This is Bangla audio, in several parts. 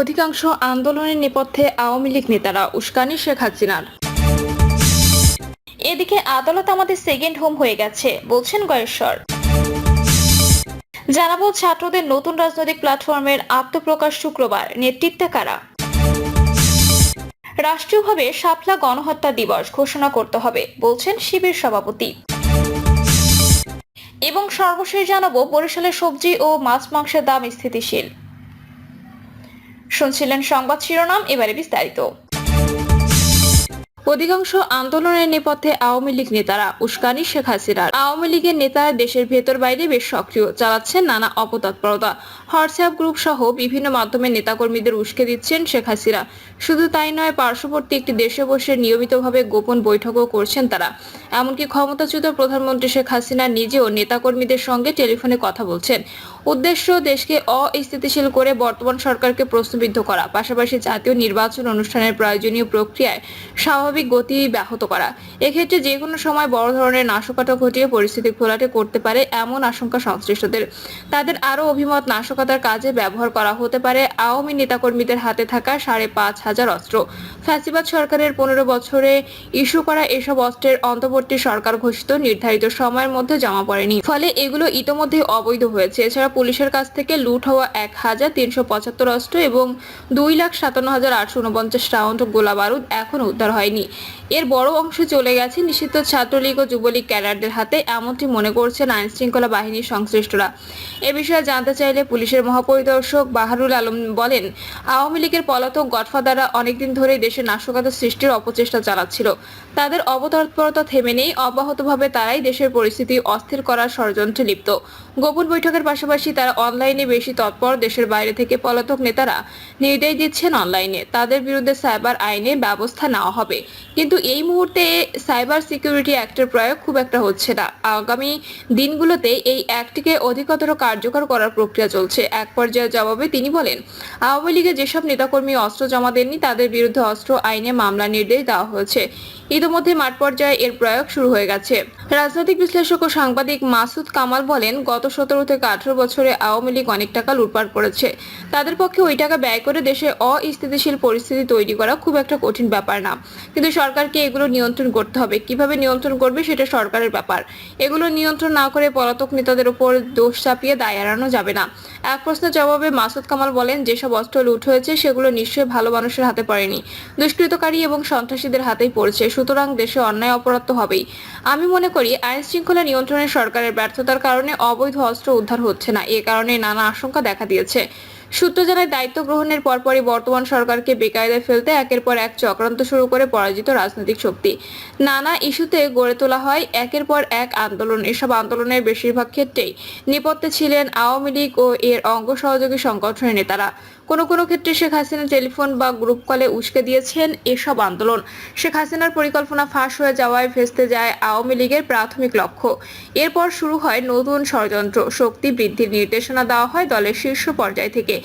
অধিকাংশ আন্দোলনের নেপথ্যে আওয়ামী লীগ নেতারা উস্কানি শেখ হাসিনার। এদিকে আদালত আমাদের সেকেন্ড হোম হয়ে গেছে, বলছেন গয়েশ্বর। জানাব ছাত্রদের নতুন রাজনৈতিক প্ল্যাটফর্মের আত্মপ্রকাশ শুক্রবার, নেতৃত্বে কারা? রাষ্ট্রীয়ভাবে শাপলা গণহত্যা দিবস ঘোষণা করতে হবে, বলছেন শিবির সভাপতি। এবং সর্বশেষ জানাব বরিশালের সবজি ও মাছ মাংসের দাম স্থিতিশীল। শুনছিলেন সংবাদ শিরোনাম, এবারে বিস্তারিত। অধিকাংশ আন্দোলনের নেপথ্যে আওয়ামী লীগ নেতারা উস্কানি শেখ হাসিনার। আওয়ামী লীগের নেতারা দেশের ভেতর বাইরে বেশ সক্রিয়, চালাচ্ছেন নানা অপতৎপরতা। হোয়াটসঅ্যাপ গ্রুপ সহ বিভিন্ন মাধ্যমে নেতাকর্মীদের উস্কে দিচ্ছেন শেখ হাসিনা। শুধু তাই নয়, পার্শ্ববর্তী একটি দেশে বসে নিয়মিতভাবে গোপন বৈঠকও করছেন তারা। এমনকি ক্ষমতাচ্যুত প্রধানমন্ত্রী শেখ হাসিনা নিজেও নেতাকর্মীদের সঙ্গে টেলিফোনে কথা বলছেন। উদ্দেশ্য দেশকে অস্থিতিশীল করে বর্তমান সরকারকে প্রশ্নবিদ্ধ করা, পাশাপাশি জাতীয় নির্বাচন অনুষ্ঠানের প্রয়োজনীয় প্রক্রিয়ায় স্বাভাবিক গতি ব্যাহত করা। এক্ষেত্রে যে কোনো সময় বড় ধরনের নাশকতা ঘটিয়ে পরিস্থিতি ঘোলাটে করতে পারে এমন আশঙ্কা সংশ্লিষ্টদের। তাদের আরও অভিমত নাশকতার কাজে ব্যবহার করা হতে পারে আওয়ামী নেতাকর্মীদের হাতে থাকা সাড়ে পাঁচ হাজার অস্ত্র। ফ্যাসিবাদ সরকারের পনেরো বছরে ইস্যু করা এসব অস্ত্রের অন্তর্বর্তী সরকার ঘোষিত নির্ধারিত সময়ের মধ্যে জমা পড়েনি। ফলে এগুলো ইতোমধ্যে অবৈধ হয়েছে। এছাড়া পুলিশের কাছ থেকে লুট হওয়া এক হাজার তিনশো পঁচাত্তর অস্ত্র এবং দুই লাখ সাতান্ন হাজার আটশো উনপঞ্চাশ রাউন্ড গোলা বারুদ এখনও উদ্ধার হয়নি। এর বড় অংশ চলে গেছে নিষিদ্ধ ছাত্রলীগ ও যুবলীগ ক্যাডারদের হাতে, এমনটি মনে করছেন আইন শৃঙ্খলা বাহিনীর সংশ্লিষ্টরা। এ বিষয়ে জানতে চাইলে পুলিশের মহাপরিদর্শক বাহারুল আলম বলেন, আওয়ামী লীগের পলাতক গডফাদাররা অনেকদিন ধরে দেশে নাশকতা সৃষ্টির অপচেষ্টা চালাচ্ছিল। তাদের অবতৎপরতা থেমে নেই, অব্যাহতভাবে তারাই দেশের পরিস্থিতি অস্থির করার ষড়যন্ত্রে লিপ্ত। গোপন বৈঠকের পাশাপাশি তারা অনলাইনে বেশি তৎপর দেশের বাইরে থেকে পলাতক নেতারা নির্দেশ দিচ্ছেন অনলাইনে। তাদের বিরুদ্ধে সাইবার আইনে ব্যবস্থা নেওয়া হবে। কিন্তু এই মুহূর্তে সাইবার সিকিউরিটি অ্যাক্টের প্রয়োগ খুব একটা হচ্ছে না। আগামী দিনগুলোতে এই অ্যাক্টটিকে অধিকতর কার্যকর করার প্রক্রিয়া চলছে। এক পর্যায়ে জবাবে তিনি বলেন, আওয়ামী লীগের যেসব নেতাকর্মী অস্ত্র জমা দেননি, তাদের বিরুদ্ধে অস্ত্র আইনে মামলা নির্দেশ দেওয়া হয়েছে। ইতিমধ্যে মাঠ পর্যায়ে এর প্রয়োগ শুরু হয়ে গেছে। রাজনৈতিক বিশ্লেষক ও সাংবাদিক মাসুদ কামাল বলেন, গত সতেরো থেকে আঠারো বছরে আওয়ামী লীগ অনেক টাকা লুটপাট করেছে। তাদের পক্ষে ওই টাকা ব্যয় করে দেশে অস্থিতিশীল পরিস্থিতি তৈরি করা খুব একটা কঠিন ব্যাপার না। কিন্তু সরকারকে এগুলো নিয়ন্ত্রণ করতে হবে। কীভাবে নিয়ন্ত্রণ করবে সেটা সরকারের ব্যাপার। এগুলো নিয়ন্ত্রণ না করে পলাতক নেতাদের উপর দোষ চাপিয়ে দায় এড়ানো যাবে না। এক প্রশ্নের জবাবে মাসুদ কামাল বলেন, যেসব অস্ত্র লুট হয়েছে সেগুলো নিশ্চয়ই ভালো মানুষের হাতে পড়েনি। দুষ্কৃতকারী এবং সন্ত্রাসীদের হাতেই পড়ছে। সুতরাং দেশে অন্যায় অপরাধ তো হবেই। আমি মনে করি আইন শৃঙ্খলা নিয়ন্ত্রণে সরকারের ব্যর্থতার কারণে অবৈধ অস্ত্র উদ্ধার হচ্ছে না। এ কারণে নানা আশঙ্কা দেখা দিয়েছে। সূত্র জানায়, দায়িত্ব গ্রহণের পরপরই বর্তমান সরকারকে বেকায়দায় ফেলতে একের পর এক চক্রান্ত শুরু করে পরাজিত রাজনৈতিক শক্তি। নানা ইস্যুতে গড়ে তোলা হয় একের পর এক আন্দোলন। এসব আন্দোলনের বেশিরভাগ ক্ষেত্রেই নেপথ্যে ছিলেন আওয়ামী লীগ ও এর অঙ্গ সহযোগী সংগঠনের নেতারা। কোনো কোনো ক্ষেত্রে শেখ হাসিনা টেলিফোন বা গ্রুপ কলে উস্কে দিয়েছেন এসব আন্দোলন। শেখ হাসিনার পরিকল্পনা ফাঁস হয়ে যাওয়ায় ভেস্তে যায় আওয়ামী লীগের প্রাথমিক লক্ষ্য। এরপর শুরু হয় নতুন ষড়যন্ত্র। শক্তি বৃদ্ধির নির্দেশনা দেওয়া হয় দলের শীর্ষ পর্যায় থেকে।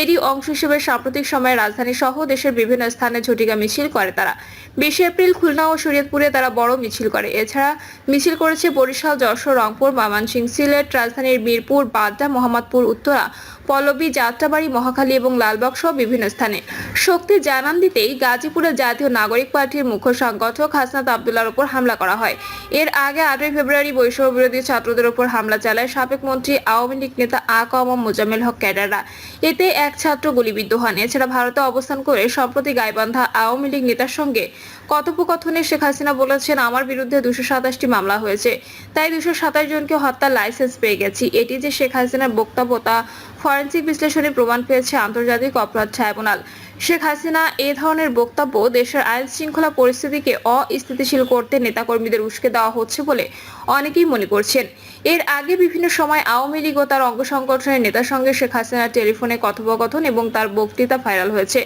এরই অংশ হিসেবে সাম্প্রতিক সময়ে রাজধানী সহ দেশের বিভিন্ন স্থানে ঝটিকা মিছিল করে তারা। বিশে এপ্রিল খুলনা ও শরীয়তপুরে তারা বড় মিছিল করে। এছাড়া মিছিল করেছে বরিশাল, যশোর, রংপুর, ময়মনসিংহ, সিলেট, রাজধানীর মিরপুর, বাড্ডা, মোহাম্মদপুর, উত্তরা। পল্লবী, যাত্রাবাড়ি, মহাখালী এবং লালবাগ সহ বিভিন্ন স্থানে। শক্তি জানান দিতেই গাজীপুরের জাতীয় নাগরিক পার্টির মুখ্য সংগঠক হাসনাত আবদুল্লার উপর হামলা করা হয়। এর আগে আটই ফেব্রুয়ারি বৈষম্য বিরোধী ছাত্রদের উপর হামলা চালায় সাবেক মন্ত্রী, আওয়ামী লীগ নেতা আ কম মোজাম্মেল হক ক্যাডাররা। এতে এক ছাত্র গুলিবিদ্ধ হন। এছাড়া ভারতে অবস্থান করে সম্প্রতি গাইবান্ধা আওয়ামী লীগ নেতার সঙ্গে কথোপকথনে শেখ হাসিনা বলেছেন, আমার বিরুদ্ধে দুশো সাতাশটি মামলা হয়েছে। তাই দুশো সাতাশ জনকে হত্যার লাইসেন্স পেয়ে গেছি। এটি যে শেখ হাসিনার বক্তব্য তা ফরেন্সিক বিশ্লেষণে প্রমাণ পেয়েছে আন্তর্জাতিক অপরাধ ট্রাইব্যুনাল। শেখ হাসিনা এ ধরনের বক্তব্য দেশের আইন শৃঙ্খলা পরিস্থিতিকে অস্থিতিশীল করতে নেতাকর্মীদের উস্কে দেওয়া হচ্ছে বলে অনেকেই মনে করছেন। এর আগে বিভিন্ন সময় আওয়ামী লীগ ও তার অঙ্গ সংগঠনের নেতার সঙ্গে শেখ হাসিনার টেলিফোনে কথোপকথন এবং তার বক্তৃতা ভাইরাল হয়েছে।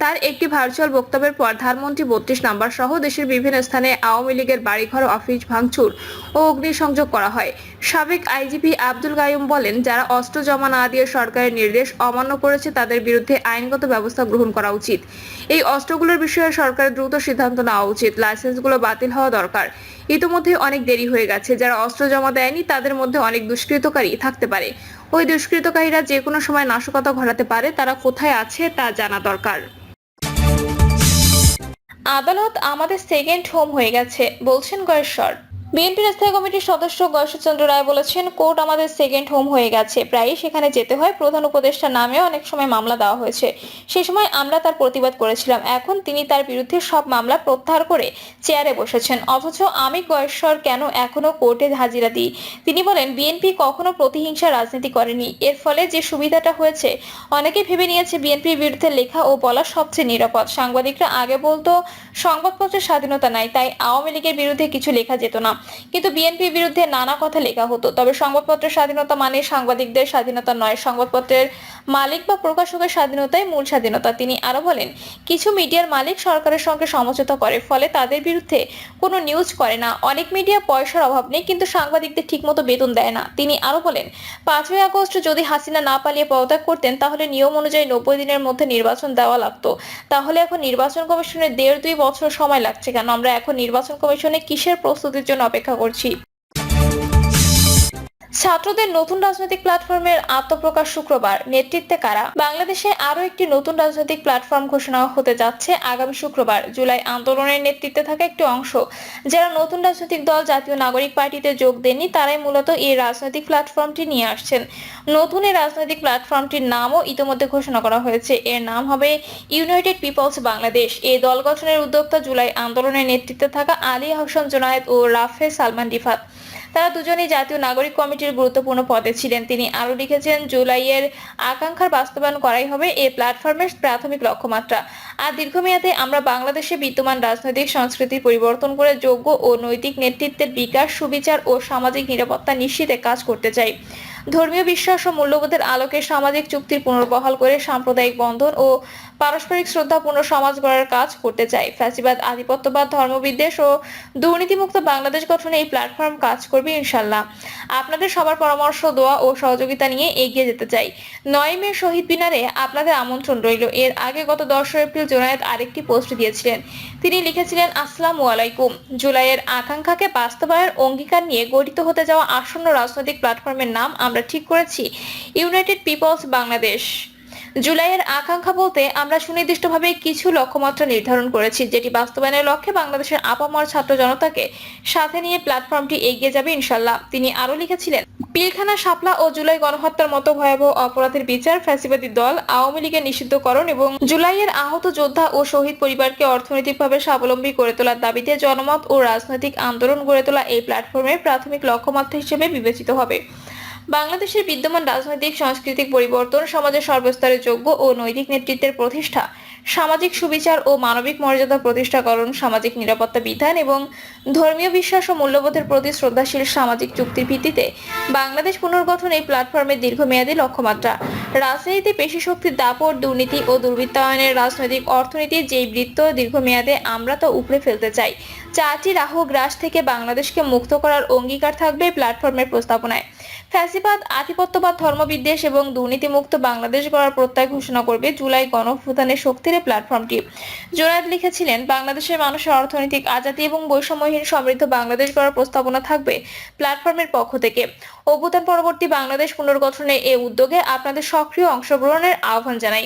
তার একটি ভার্চুয়াল বক্তব্যের পর ধানমন্ত্রী বত্রিশ নাম্বার সহ দেশের বিভিন্ন স্থানে আওয়ামী লীগের বাড়িঘর, অফিস, ভাঙচুর ও অগ্নিসংযোগ করা হয়। সাবেক আইজিপি আব্দুল গায়ুম বলেন, যারা অস্ত্র জমা না দিয়ে সরকারের নির্দেশ অমান্য করেছে, তাদের বিরুদ্ধে আইনগত ব্যবস্থা গ্রহণ করা উচিত। এই অস্ত্রগুলোর বিষয়ে সরকারের দ্রুত সিদ্ধান্ত নেওয়া উচিত। লাইসেন্সগুলো বাতিল হওয়া দরকার। ইতোমধ্যে অনেক দেরি হয়ে গেছে। যারা অস্ত্র জমা দেয়নি, তাদের মধ্যে অনেক দুষ্কৃতকারী থাকতে পারে। ওই দুষ্কৃতকারীরা যে কোনো সময় নাশকতা ঘটাতে পারে। তারা কোথায় আছে, তা জানা দরকার। আদালত আমাদের সেকেন্ড হোম হয়ে গেছে বলছেন গয়েশ্বর। বিএনপির স্থায়ী কমিটির সদস্য গয়েশ্বরচন্দ্র রায় বলেছেন, কোর্ট আমাদের সেকেন্ড হোম হয়ে গেছে। প্রায়ই সেখানে যেতে হয়। প্রধান উপদেষ্টা নামেও অনেক সময় মামলা দেওয়া হয়েছে। সে সময় আমরা তার প্রতিবাদ করেছিলাম। এখন তিনি তার বিরুদ্ধে সব মামলা প্রত্যাহার করে চেয়ারে বসেছেন। অথচ আমি গয়েশ্বর কেন এখনও কোর্টে হাজিরা দিই? তিনি বলেন, বিএনপি কখনো প্রতিহিংসা রাজনীতি করেনি। এর ফলে যে সুবিধাটা হয়েছে, অনেকে ভেবে নিয়েছে বিএনপির বিরুদ্ধে লেখা ও বলা সবচেয়ে নিরাপদ। সাংবাদিকরা আগে বলতো সংবাদপত্রের স্বাধীনতা নাই, তাই আওয়ামী লীগের বিরুদ্ধে কিছু লেখা যেত না। কিন্তু বিএনপির বিরুদ্ধে নানা কথা লেখা হতো। তবে সংবাদপত্রের স্বাধীনতা মানে সাংবাদিকদের স্বাধীনতা নয়। সংবাদপত্রের মালিক বা প্রকাশকের স্বাধীনতাই মূল স্বাধীনতা। তিনি আরও বলেন, কিছু মিডিয়ার মালিক সরকারের সঙ্গে সমঝোতা করে, ফলে তাদের বিরুদ্ধে কোনো নিউজ করে না। অনেক মিডিয়া পয়সার অভাব নেই, কিন্তু সাংবাদিকদের ঠিকমতো বেতন দেয় না। তিনি আরও বলেন, পাঁচই আগস্ট যদি হাসিনা না পালিয়ে পদত্যাগ করতেন, তাহলে নিয়ম অনুযায়ী নব্বই দিনের মধ্যে নির্বাচন দেওয়া লাগতো। তাহলে এখন নির্বাচন কমিশনের দেড় দুই বছর সময় লাগছে কেন? আমরা এখন নির্বাচন কমিশনে কিসের প্রস্তুতির জন্য অপেক্ষা করছি। ছাত্রদের নতুন রাজনৈতিক প্ল্যাটফর্মের আত্মপ্রকাশ শুক্রবার। নেতৃত্বে কারা? বাংলাদেশে আরও একটি নতুন রাজনৈতিক প্ল্যাটফর্ম ঘোষণা হতে যাচ্ছে আগামী শুক্রবার। জুলাই আন্দোলনের নেতৃত্বে থাকা একটি অংশ। যারা নতুন রাজনৈতিক দল, জাতীয় নাগরিক পার্টিতে যোগ দেননি, তারাই মূলত এই রাজনৈতিক প্ল্যাটফর্মটি নিয়ে আসছেন। নতুন এই রাজনৈতিক প্ল্যাটফর্মটির নামও ইতিমধ্যে ঘোষণা করা হয়েছে। এর নাম হবে ইউনাইটেড পিপলস বাংলাদেশ। এই দল গঠনের উদ্যোক্তা জুলাই আন্দোলনের নেতৃত্বে থাকা আলী হোসেন জোনায়েদ ও রাফে সালমান রিফাত। তারা দুজনেই জাতীয় নাগরিক কমিটির গুরুত্বপূর্ণ পদে ছিলেন। তিনি আরও লিখেছেন, জুলাইয়ের আকাঙ্ক্ষার বাস্তবায়ন করাই হবে এই প্ল্যাটফর্মের প্রাথমিক লক্ষ্যমাত্রা। আর দীর্ঘমেয়াদে আমরা বাংলাদেশে বিদ্যমান রাজনৈতিক সংস্কৃতি পরিবর্তন করে যোগ্য ও নৈতিক নেতৃত্বের বিকাশ, সুবিচার ও সামাজিক নিরাপত্তা নিশ্চিতে কাজ করতে চাই। ধর্মীয় বিশ্বাস ও মূল্যবোধের আলোকে সামাজিক চুক্তির পুনর্বহাল করে সাম্প্রদায়িক বন্ধন ও পারস্পরিক শ্রদ্ধাপূর্ণ সমাজ গড়ার কাজ করতে চাই ফ্যাসিবাদ, আধিপত্যবাদ, ধর্মবিদ্বেষ ও দুর্নীতিমুক্ত বাংলাদেশ গঠনে এই প্ল্যাটফর্ম কাজ করবে ইনশাল্লাহ আপনাদের সবার পরামর্শ, দোয়া ও সহযোগিতা নিয়ে এগিয়ে যেতে চাই। নয় মে শহীদ মিনারে আপনাদের আমন্ত্রণ রইল। এর আগে গত দশ এপ্রিল জোনায়েত আরেকটি পোস্ট দিয়েছিলেন। তিনি লিখেছিলেন, আসসালামু আলাইকুম। জুলাইয়ের আকাঙ্ক্ষাকে বাস্তবায়নের অঙ্গীকার নিয়ে গঠিত হতে যাওয়া আসন্ন রাজনৈতিক প্ল্যাটফর্মের নাম আমরা ঠিক করেছি, ইউনাইটেড পিপলস বাংলাদেশ। জুলাইয়ের আকাঙ্ক্ষা বলতে আমরা সুনির্দিষ্টভাবে কিছু লক্ষ্যমাত্রা নির্ধারণ করেছি, যেটি বাস্তবায়নের লক্ষ্যে বাংলাদেশের আপামর ছাত্র জনতাকে সাথে নিয়ে প্ল্যাটফর্মটি এগিয়ে যাবে ইনশাল্লাহ তিনি আরও লিখেছিলেন, পিলখানা, শাপলা ও জুলাই গণহত্যার মতো ভয়াবহ অপরাধের বিচার ফ্যাসিবাদী দল আওয়ামী লীগের নিষিদ্ধকরণ এবং জুলাইয়ের আহত যোদ্ধা ও শহীদ পরিবারকে অর্থনৈতিকভাবে স্বাবলম্বী করে তোলার দাবিতে জনমত ও রাজনৈতিক আন্দোলন গড়ে তোলা এই প্ল্যাটফর্মের প্রাথমিক লক্ষ্যমাত্রা হিসেবে বিবেচিত হবে। বাংলাদেশের বিদ্যমান রাজনৈতিক, সাংস্কৃতিক পরিবর্তন, সমাজের সর্বস্তরে যোগ্য ও নৈতিক নেতৃত্বের প্রতিষ্ঠা, সামাজিক সুবিচার ও মানবিক মর্যাদা প্রতিষ্ঠাকরণ, সামাজিক নিরাপত্তা বিধান এবং ধর্মীয় বিশ্বাস ও মূল্যবোধের প্রতি শ্রদ্ধাশীল সামাজিক চুক্তির ভিত্তিতে বাংলাদেশ পুনর্গঠন এই প্ল্যাটফর্মের দীর্ঘমেয়াদী লক্ষ্যমাত্রা। রাজনীতিতে পেশি শক্তির দাপট, দুর্নীতি ও দুর্বৃত্তায়নের রাজনৈতিক অর্থনীতির যেই বৃত্ত দীর্ঘমেয়াদে আমরা তা উপড়ে ফেলতে চাই, চারটি রাহু গ্রাস থেকে বাংলাদেশকে মুক্ত করার অঙ্গীকার থাকবে প্ল্যাটফর্মের প্রস্তাবনায়। ফ্যাসিবাদ, আধিপত্যবাদ, ধর্মবিদ্বেষ এবং দুর্নীতিমুক্ত বাংলাদেশ গড়ার প্রত্যয় ঘোষণা করবে জুলাই গণভুতানের শক্তির প্ল্যাটফর্মটি। জোনায়েদ লিখেছিলেন, বাংলাদেশের মানুষের অর্থনৈতিক আজাদি এবং বৈষম্যহীন সমৃদ্ধ বাংলাদেশ গড়ার প্রস্তাবনা থাকবে প্ল্যাটফর্মের পক্ষ থেকে। অভ্যুত্থান পরবর্তী বাংলাদেশ পুনর্গঠনে এই উদ্যোগে আপনাদের সক্রিয় অংশগ্রহণের আহ্বান জানাই।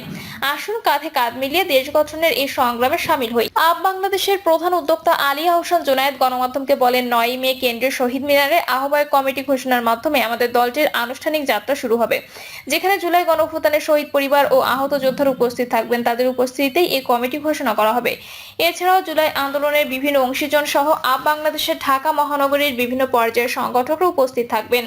আসুন কাঁধে কাঁধ মিলিয়ে দেশ গঠনের এই সংগ্রামে সামিল হই। আপ বাংলাদেশের প্রধান উদ্যোক্তা আলিয়া হোসেন জোনায়েদ গণমাধ্যমকে বলেন নয় মে কেন্দ্রীয় শহীদ মিনারে আহ্বায়ক কমিটি ঘোষণার মাধ্যমে আমাদের দলটির আনুষ্ঠানিক যাত্রা শুরু হবে। যেখানে জুলাই গণভুতানের শহীদ পরিবার ও আহত যোদ্ধার উপস্থিত থাকবেন, তাদের উপস্থিতিতেই এই কমিটি ঘোষণা করা হবে। এছাড়াও জুলাই আন্দোলনের বিভিন্ন অংশীজন সহ আপ বাংলাদেশের ঢাকা মহানগরীর বিভিন্ন পর্যায়ের সংগঠকরা উপস্থিত থাকবেন।